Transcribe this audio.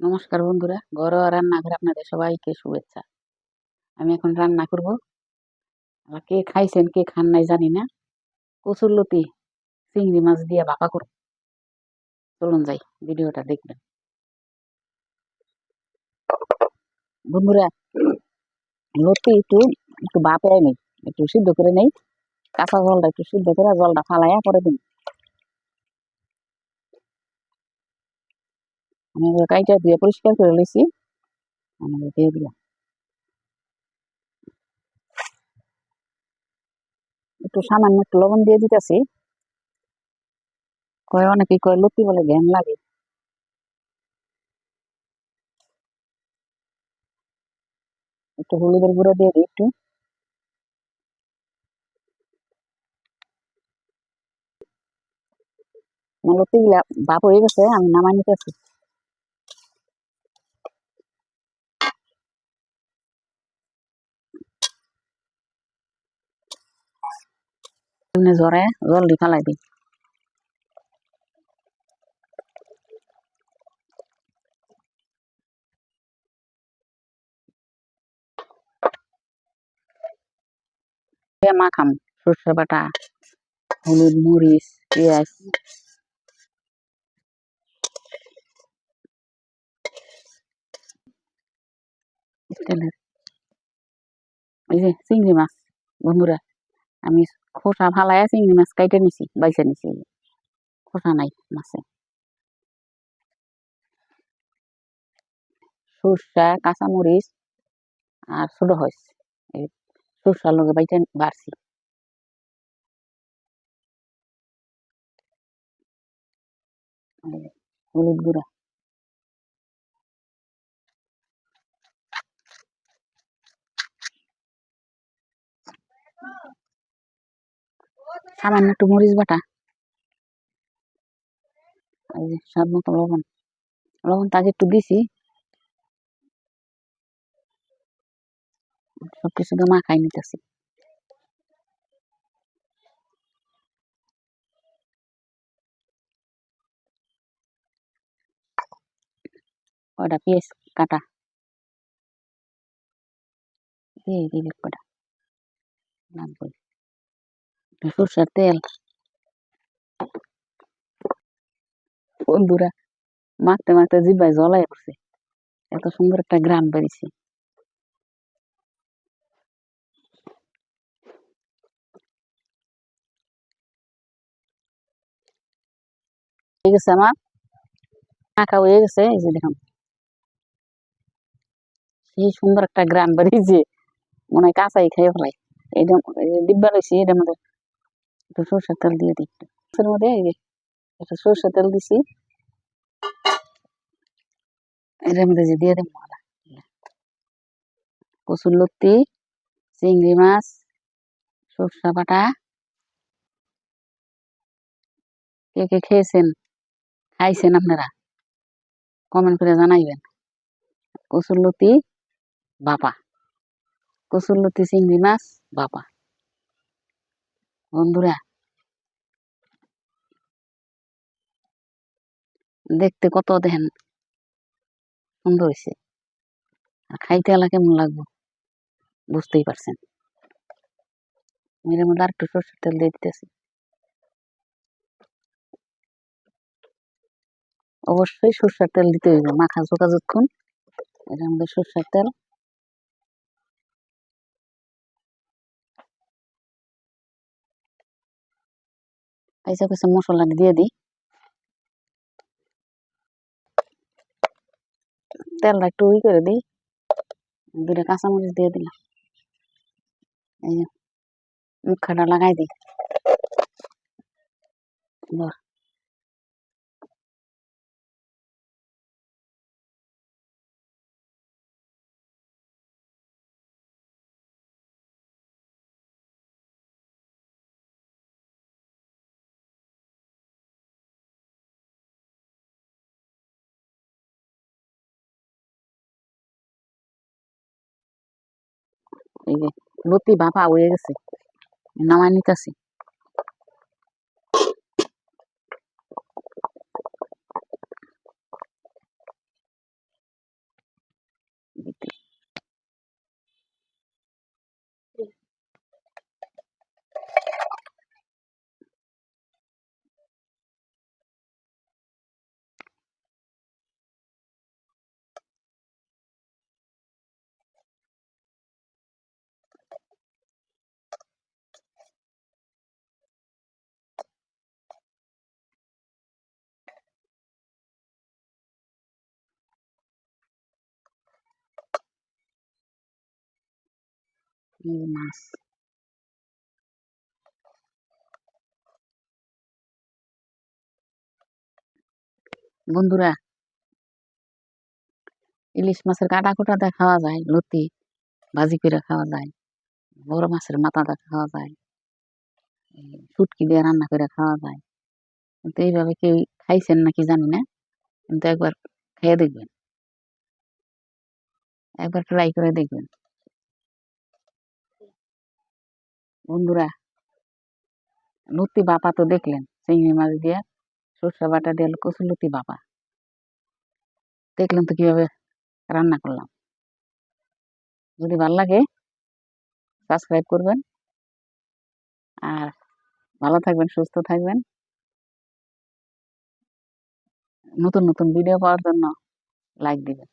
নমস্কার বন্ধুরা, ঘরোয়া রান্নাঘরে আপনাদের সবাইকে শুভেচ্ছা। আমি এখন রান্না করব। আর কে খাইছেন, কে খান নাই জানি না। কচুর লতি, চিংড়ি মাছ দিয়ে ভাপা করব। চলুন যাই, ভিডিওটা দেখবেন। বন্ধুরা, লতি একটু একটু ভাপে নেই একটু সিদ্ধ করে নেই। কাঁচা জলটা একটু সিদ্ধ করে জলটা ফালাইয়া পরে দিন। আমি কাইটা দিয়ে পরিষ্কার করে নিয়েছি আমি দিয়ে দিলাম। একটু সামান্য একটু লবণ দিয়ে দিতেছি। কয় অনেকে কয় লতি বলে ঘ্যান লাগে। একটু হলুদের গুঁড়ো দিয়ে দিই একটু। আমার লতি গুলা ভাপ হয়ে গেছে, আমি নামাই নিতেছি। এমনি জ্বরে জল দি ফালাই দিয়ে মাখাম সর্ষে বাটা হলুদ মরিচ পেঁয়াজ এই যে চিংড়ি মাছ বন্ধুরা আমি খোসা ফালাইয়া চিংড়ি মাছ কাইটে নিছি বাইছে নিছি। খোসা নাই মাছে। সর্ষা, কাঁচামরিচ আর ছোট হয়েছে এই সর্ষার লগে বাইটা বাড়ছি। হলুদ গুঁড়া। সামান্য একটু মরিচ বাটা। এই যে স্বাদ মতো লবণ। লবণ তাকে একটু দিছি। সবকিছু দিয়ে মাখাই নিতেছি। কয়টা? পেঁয়াজ, কাটা। দিয়ে দিবি কয়টা? লাগবে একটু সর্ষের তেল বন্ধুরা মাখতে মাখতে জিব্বায় জলাই পড়ছে এত সুন্দর একটা গ্রাম বেরিয়েছে হয়ে গেছে আমার মাখা হয়ে গেছে এই যে দেখুন সেই সুন্দর একটা গ্রাম বেরিয়েছে মনে হয় কাঁচাই খেয়ে ফেলাই এই ডিব্বা রয়েছে এটার মধ্যে একটু সর্ষের তেল দিয়ে দিই এর মধ্যে এই যে তেল দিছি। এটার মধ্যে যে দিয়ে দেবো কচুর লতি, চিংড়ি মাছ, সরষা বাটা। কে কে খেয়েছেন? খাইছেন আপনারা? কমেন্ট করে জানাইবেন। কচুর লতি, বাপা। কচুর লতি, চিংড়ি মাছ, বাপা। বন্ধুরা। দেখতে কত দেখেন, সুন্দর হয়েছে আর খাইতে এলা কেমন লাগবো? বুঝতেই পারছেন। এর মধ্যে আর একটু সরষের তেল দিয়ে দিতেছি। অবশ্যই সরষের তেল দিতে হইবে। মাখা চোকা যতক্ষণ এটার মধ্যে সরষের তেল কাইচা কাইচা মশলা দিয়ে দিই। তেলটা একটু উই করে দিই। দুটা কাঁচামরিচ দিয়ে দিলাম। এই মুখাটা লাগাই দিই। যে লতি বাপা হয়ে গেছে নামাই নিতেছি এই যে মাছ বন্ধুরা, ইলিশ মাছের কাটা কুটাতে খাওয়া যায়, লতি ভাজি করে খাওয়া যায়, বড় মাছের মাথাটা খাওয়া যায় এই শুটকি দিয়ে রান্না করে খাওয়া যায়। কিন্তু এইভাবে কেউ খাইছেন নাকি জানি না, কিন্তু একবার খেয়ে দেখবেন। একবার ট্রাই করে দেখবেন। বন্ধুরা, লতি বাপা তো দেখলেন, চিংড়ি মাছ দিয়ে সর্ষে বাটা দিয়ে কচুর লতি বাপা। দেখলেন তো কীভাবে রান্না করলাম। যদি ভালো লাগে সাবস্ক্রাইব করবেন। আর ভালো থাকবেন, সুস্থ থাকবেন। নতুন নতুন ভিডিও পাওয়ার জন্য লাইক দিবেন।